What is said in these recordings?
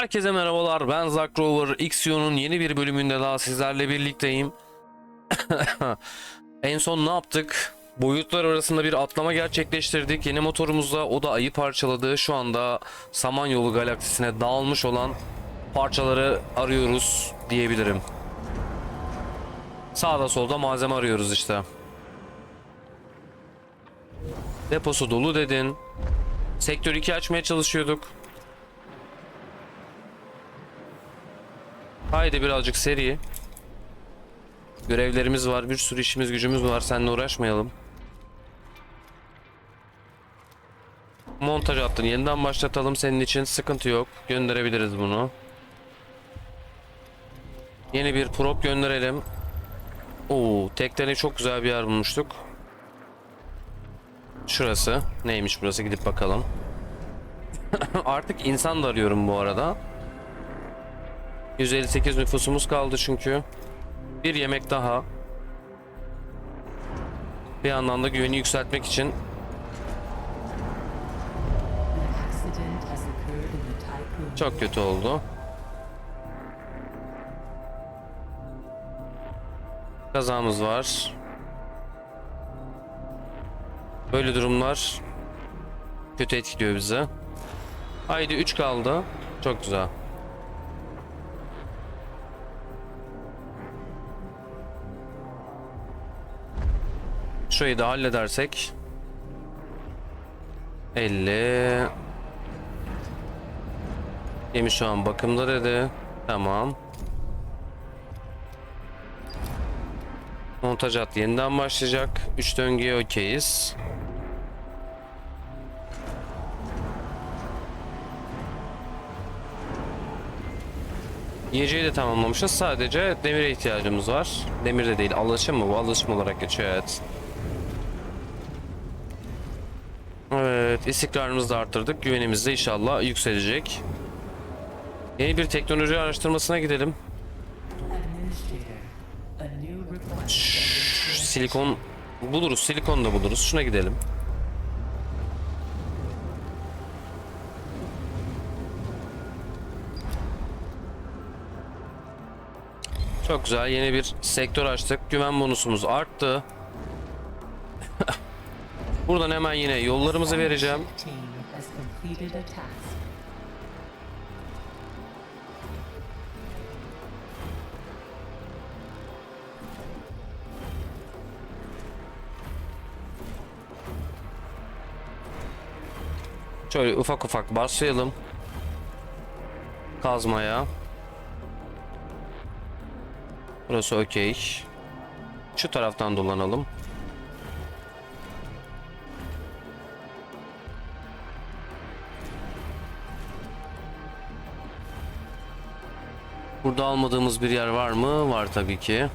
Herkese merhabalar ben Zack Rover Xio'nun yeni bir bölümünde daha sizlerle birlikteyim. en son ne yaptık? Boyutlar arasında bir atlama gerçekleştirdik. Yeni motorumuzda o da ayı parçaladı. Şu anda Samanyolu galaksisine dağılmış olan parçaları arıyoruz diyebilirim. Sağda solda malzeme arıyoruz işte. Deposu dolu dedin. Sektör 2 açmaya çalışıyorduk. Haydi birazcık seri. Görevlerimiz var, bir sürü işimiz gücümüz var. Seninle uğraşmayalım. Montaj attın. Yeniden başlatalım senin için. Sıkıntı yok. Gönderebiliriz bunu. Yeni bir prop gönderelim. Oo, tekneni çok güzel bir yer bulmuştuk. Şurası. Neymiş burası? Gidip bakalım. Artık insan da arıyorum bu arada. 158 nüfusumuz kaldı çünkü. Bir yemek daha. Bir yandan da güveni yükseltmek için çok kötü oldu. Kazamız var. Böyle durumlar kötü etkiliyor bizi. Haydi 3 kaldı. Çok güzel. Şurayı da halledersek 50 Gemi şu an bakımda dedi. Tamam. Montaj at yeniden başlayacak. 3 döngüye okeyiz. Yiyeceği de tamamlamışız. Sadece demire ihtiyacımız var. Demir de değil. Alışım mı? Bu alışım olarak geçiyor evet. Evet, istikrarımızı da arttırdık. Güvenimiz de inşallah yükselecek. Yeni bir teknoloji araştırmasına gidelim. Silikon buluruz, silikon da buluruz. Şuna gidelim. Çok güzel. Yeni bir sektör açtık. Güven bonusumuz arttı. Buradan hemen yine yollarımızı vereceğim. Şöyle ufak ufak başlayalım. Kazmaya. Burası okey. Şu taraftan dolanalım. Burada almadığımız bir yer var mı? Var tabii ki.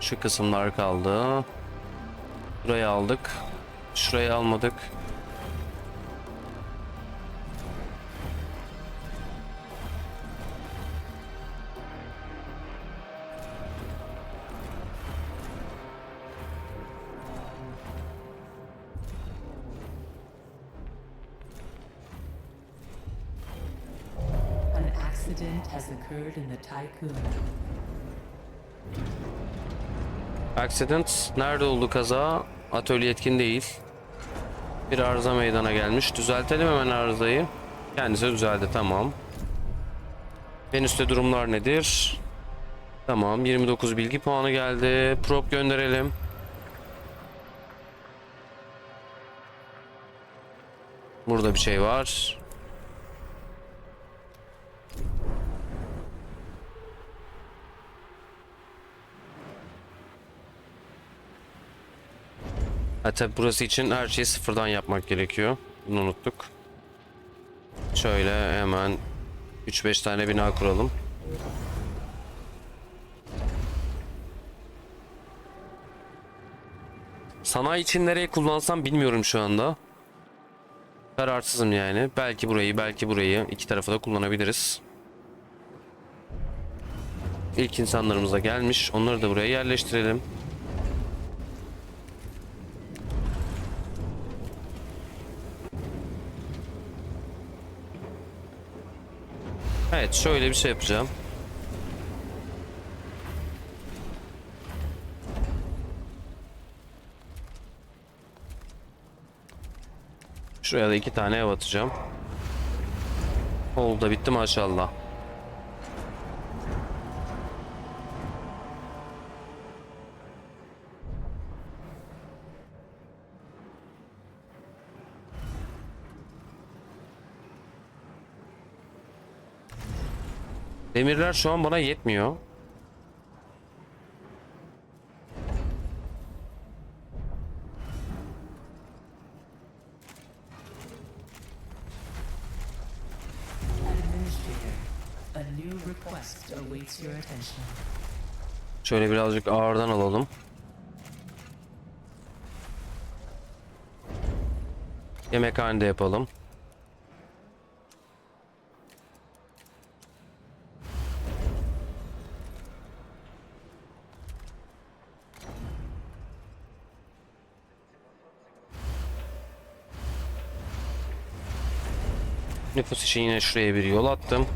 Şu kısımlar kaldı. Burayı aldık. Şurayı almadık. Occurred in the tycoon. Accident nerede oldu kaza? Atölye etkin değil. Bir arıza meydana gelmiş. Düzeltelim hemen arızayı. Kendisi düzeldi tamam. Venüs'te durumlar nedir? Tamam 29 bilgi puanı geldi. Prop gönderelim. Burada bir şey var. Ha tabi burası için her şeyi sıfırdan yapmak gerekiyor. Bunu unuttuk. Şöyle hemen 3-5 tane bina kuralım. Sanayi için nereye kullansam bilmiyorum şu anda. Kararsızım yani. Belki burayı, belki burayı iki tarafa da kullanabiliriz. İlk insanlarımız da gelmiş. Onları da buraya yerleştirelim. Evet şöyle bir şey yapacağım. Şuraya da iki tane ev atacağım. Oldu bitti maşallah. Demirler şu an bana yetmiyor. Şöyle birazcık ağırdan alalım. Yemekhanede yapalım. Nüfus için yine şuraya bir yol attım.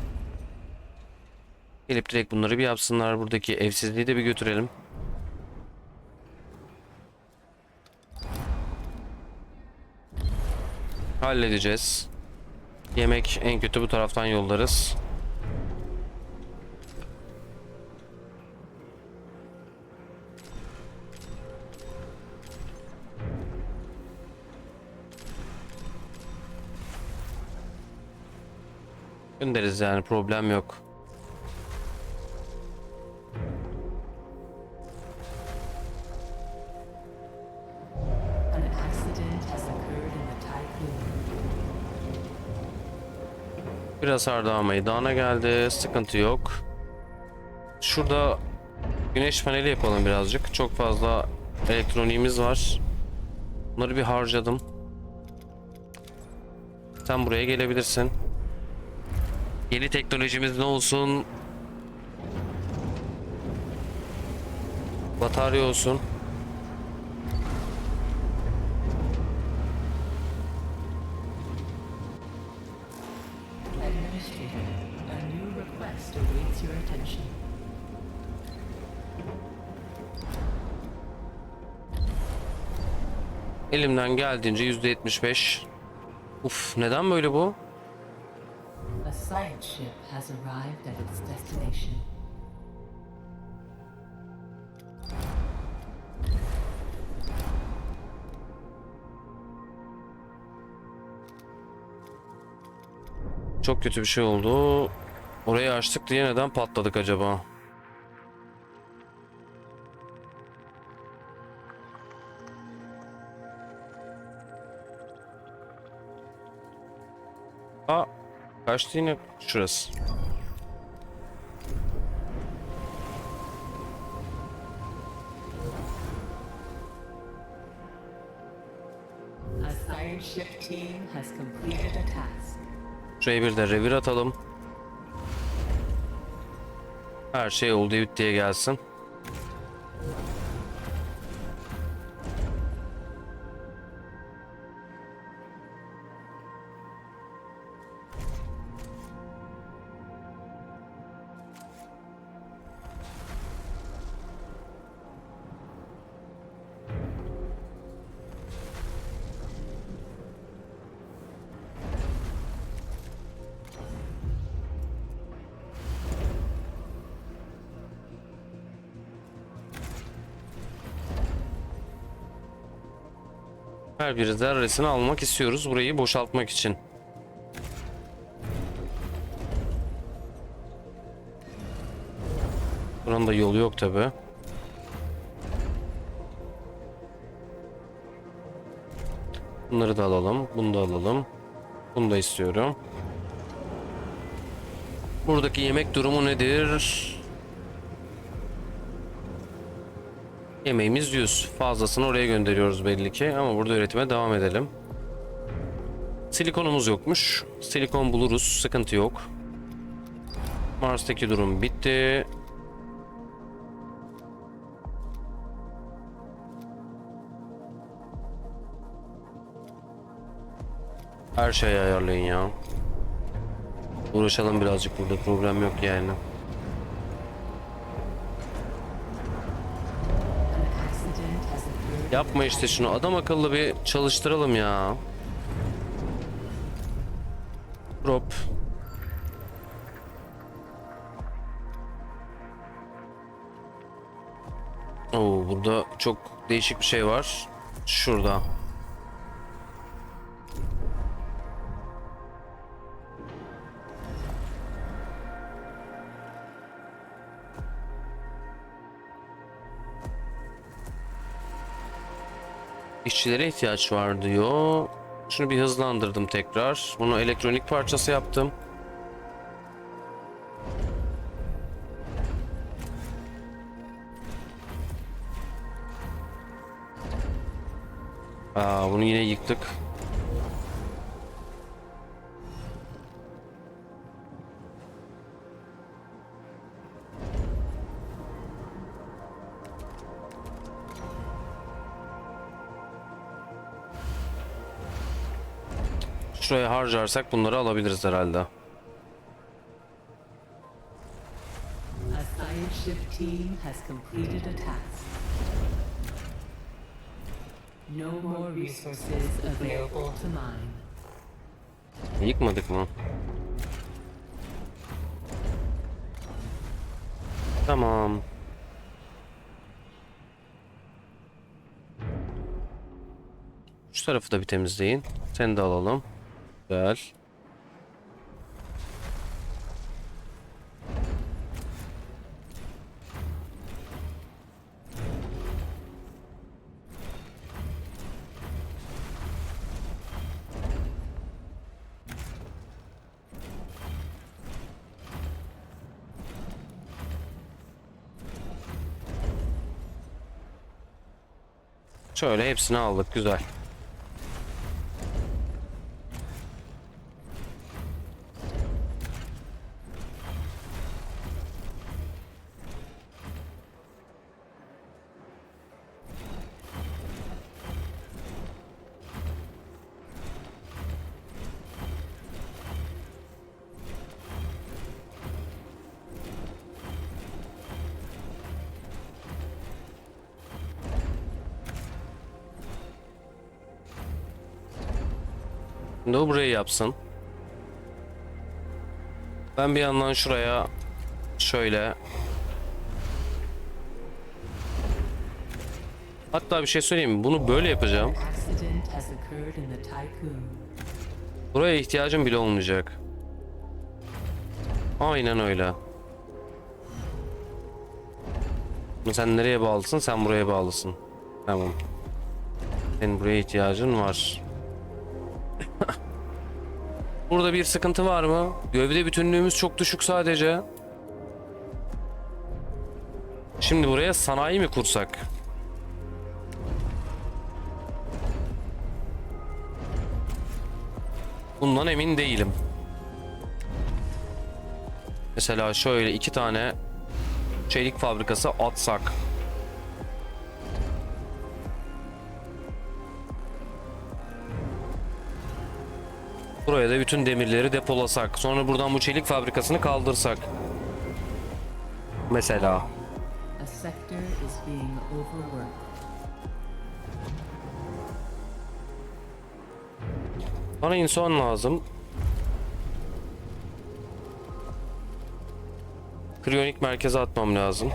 Gelip direkt bunları bir yapsınlar. Buradaki evsizliği de bir götürelim. Halledeceğiz. Yemek en kötü bu taraftan yollarız. Gönderiz yani problem yok. Biraz Ardahan meydana geldi. Sıkıntı yok. Şurada güneş paneli yapalım birazcık. Çok fazla elektroniğimiz var. Bunları bir harcadım. Sen buraya gelebilirsin. Yeni teknolojimiz ne olsun? Batarya olsun. Elimden geldiğince %75. Uf, neden böyle bu? Science ship has arrived at its destination. Çok kötü bir şey oldu. Orayı açtık diye neden patladık acaba? Kaçtı yine şurası. A science ship team has completed a task. Şuraya bir de revir atalım. Her şey oldu bittiye gelsin. Her bir zerresini almak istiyoruz burayı boşaltmak için. Buranın da yolu yok tabi. Bunları da alalım. Bunu da alalım. Bunu da istiyorum. Buradaki yemek durumu nedir? Yemeğimiz 100. Fazlasını oraya gönderiyoruz belli ki ama burada üretime devam edelim. Silikonumuz yokmuş. Silikon buluruz. Sıkıntı yok. Mars'taki durum bitti. Her şeyi ayarlayın ya. Uğraşalım birazcık burada problem yok yani. An accident has occurred. Yapma işte şunu adam akıllı bir çalıştıralım ya. Drop. Oo burada çok değişik bir şey var. Şurada. İşçilere ihtiyaç var diyor. Şunu bir hızlandırdım tekrar. Bunu elektronik parçası yaptım. Aa, bunu yine yıktık. Şuraya harcarsak bunları alabiliriz herhalde. Yıkmadık mı? Tamam. Şu tarafı da bir temizleyin. Seni de alalım. Güzel. Şöyle hepsini aldık. Güzel. Şimdi o burayı yapsın. Ben bir yandan şuraya şöyle Hatta bir şey söyleyeyim mi? Bunu böyle yapacağım. Buraya ihtiyacım bile olmayacak. Aynen öyle. Sen nereye bağlısın? Sen buraya bağlısın. Tamam. Senin buraya ihtiyacın var. Burada bir sıkıntı var mı? Gövde bütünlüğümüz çok düşük sadece. Şimdi buraya sanayi mi kursak? Bundan emin değilim. Mesela şöyle iki tane çelik fabrikası atsak. Buraya da bütün demirleri depolasak. Sonra buradan bu çelik fabrikasını kaldırsak. Mesela. Bana insan lazım. Kriyonik merkeze atmam lazım.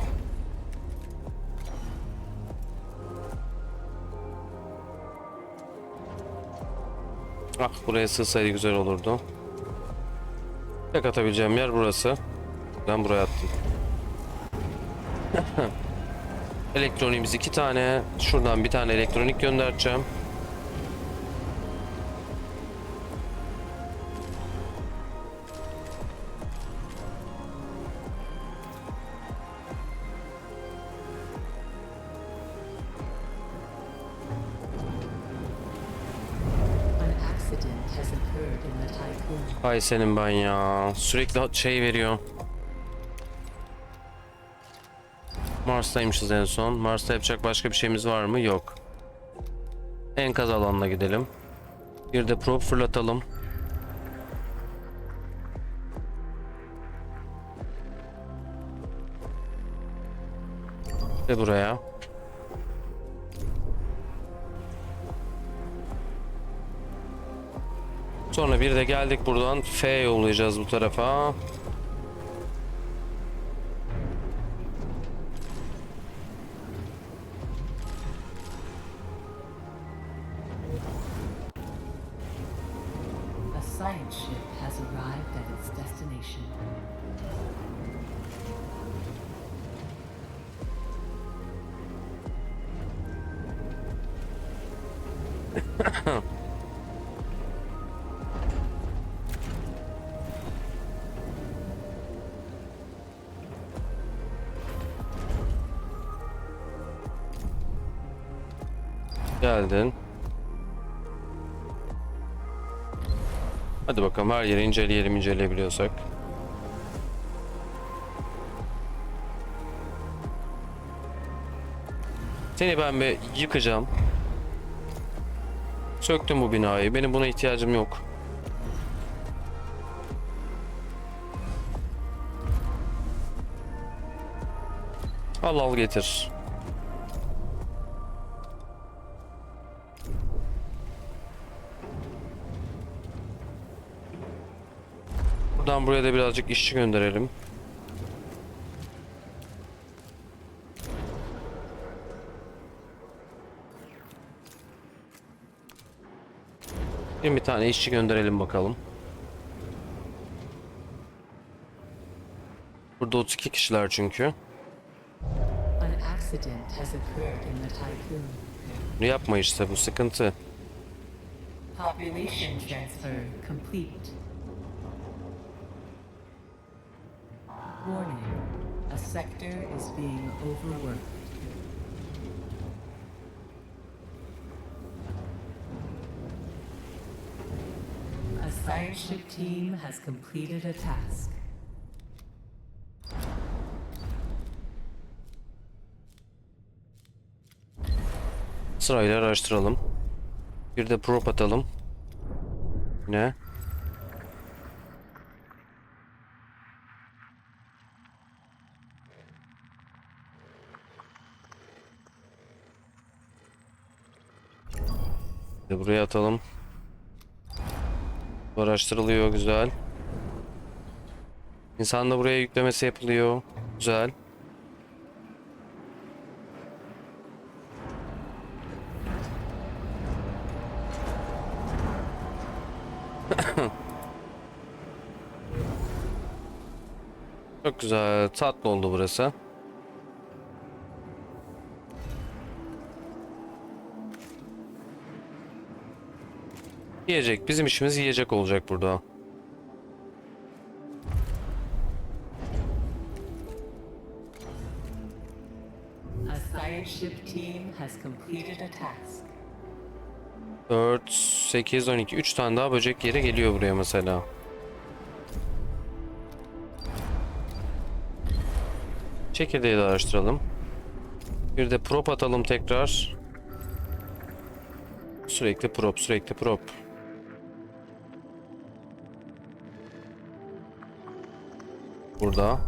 Ah buraya sığsaydı güzel olurdu. Tek atabileceğim yer burası. Ben buraya attım. Elektroniğimiz iki tane. Şuradan bir tane elektronik göndereceğim. Hay senin ben ya. Sürekli şey veriyor. Mars'taymışız en son. Mars'ta yapacak başka bir şeyimiz var mı? Yok. Enkaz alanına gidelim. Bir de prop fırlatalım. Ve buraya. Sonra bir de geldik buradan F yollayacağız bu tarafa. A Geldin. Hadi bakalım her yeri inceleyelim inceleyebiliyorsak. Seni ben bir yıkacağım. Söktüm bu binayı. Benim buna ihtiyacım yok. Al al getir. Buradan buraya da birazcık işçi gönderelim. Bir tane işçi gönderelim bakalım. Burada 32 kişiler çünkü. Bunu yapma işte bu sıkıntı. Population transfer complete. Warning. A sector is being overworked. A team has completed a task. Sırayla araştıralım. Bir de prop atalım. Ne? Buraya atalım. Araştırılıyor güzel. İnsan da buraya yüklemesi yapılıyor. Güzel. Çok güzel. Tatlı oldu burası. Yiyecek. Bizim işimiz yiyecek olacak burada. A science ship team has completed a task. 4, 8, 12. 3 tane daha böcek yeri geliyor buraya mesela. Çekirdeği de araştıralım. Bir de prop atalım tekrar. Sürekli prop, sürekli prop. Burada.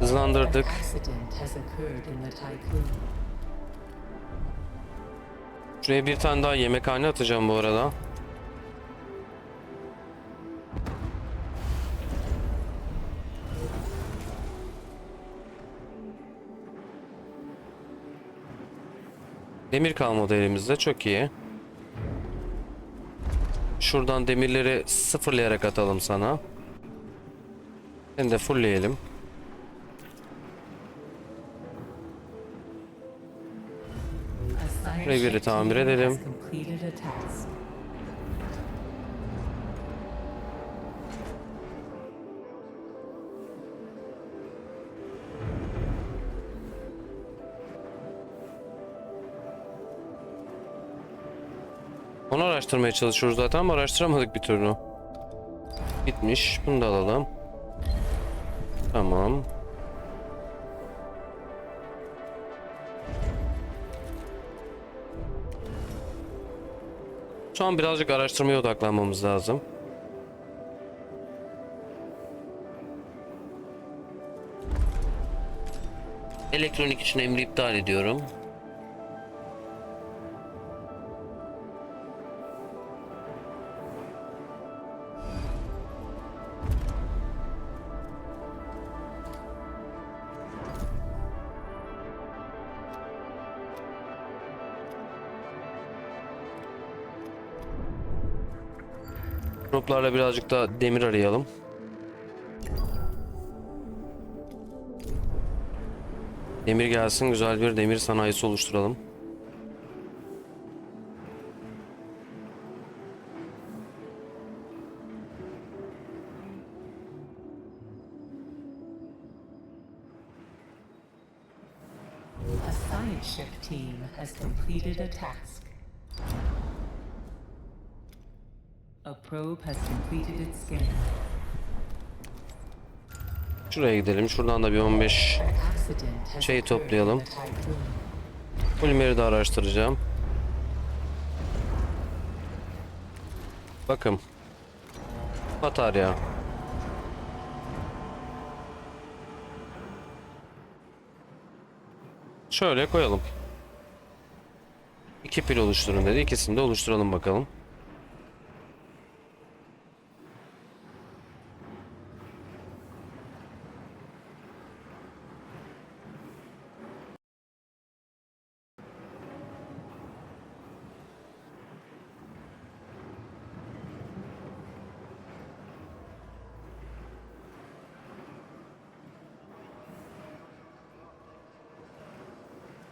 Hızlandırdık. Şuraya bir tane daha yemekhane atacağım bu arada. Demir kalmadı elimizde çok iyi. Şuradan demirleri sıfırlayarak atalım sana. Seni de fullleyelim. Burayı tamir edelim. araştırmaya çalışıyoruz zaten ama araştıramadık bir türlü. Gitmiş. Bunu da alalım. Tamam. Şu an birazcık araştırmaya odaklanmamız lazım. Elektronik için emri iptal ediyorum. Droplarla birazcık da demir arayalım. Demir gelsin, güzel bir demir sanayisi oluşturalım. A science ship team has completed a task. A probe has completed its scan. Şuraya gidelim. Şuradan da bir 15 An accident has Şeyi occurred in toplayalım. polimeri de araştıracağım. Bakın. Batarya. Şöyle koyalım. İki pil oluşturun dedi. İkisini de oluşturalım bakalım.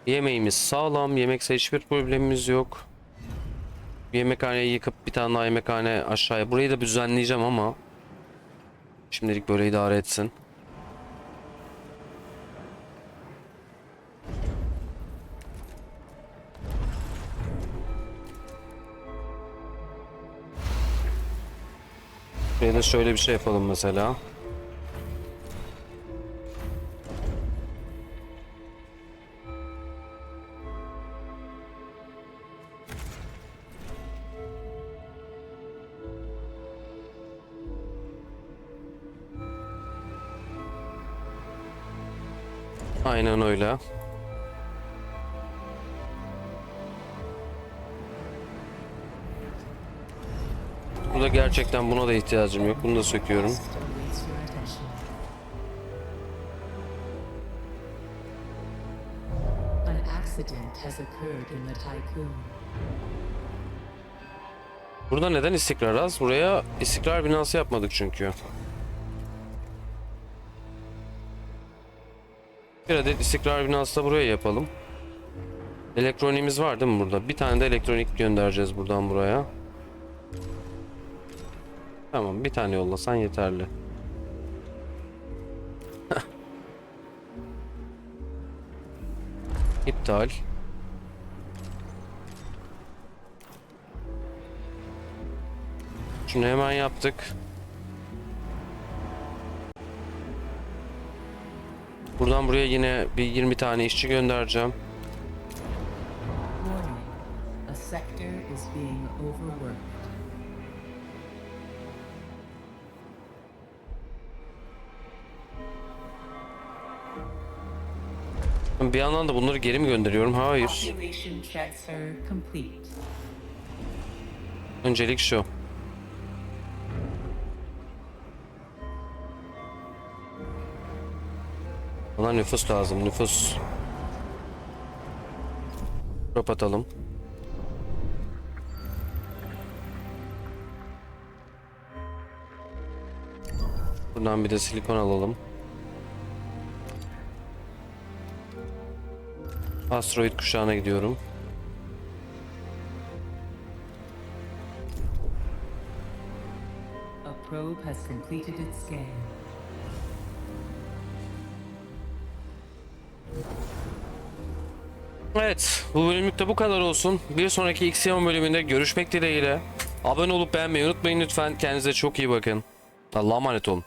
Yemeğimiz sağlam. Yemekse hiçbir problemimiz yok. Bir yemekhaneyi yıkıp bir tane daha yemekhane aşağıya. Burayı da düzenleyeceğim ama şimdilik böyle idare etsin. Buraya da şöyle bir şey yapalım mesela. Aynen öyle. Burada gerçekten buna da ihtiyacım yok. Bunu da söküyorum. Burada neden istikrar az? Buraya istikrar binası yapmadık çünkü. Bir adet istikrar binası da buraya yapalım. Elektroniğimiz var değil mi burada? Bir tane de elektronik göndereceğiz buradan buraya. Tamam bir tane yollasan yeterli. İptal. Şunu hemen yaptık. Buradan buraya yine bir 20 tane işçi göndereceğim. Bir yandan da bunları geri mi gönderiyorum? Hayır. Öncelik şu. Bana nüfus lazım, nüfus. Drop atalım. Buradan bir de silikon alalım. Asteroid kuşağına gidiyorum. A probe has completed its scan. Evet, bu bölümlük de bu kadar olsun. Bir sonraki Xeon bölümünde görüşmek dileğiyle. Abone olup beğenmeyi unutmayın lütfen. Kendinize çok iyi bakın. Allah'a emanet olun.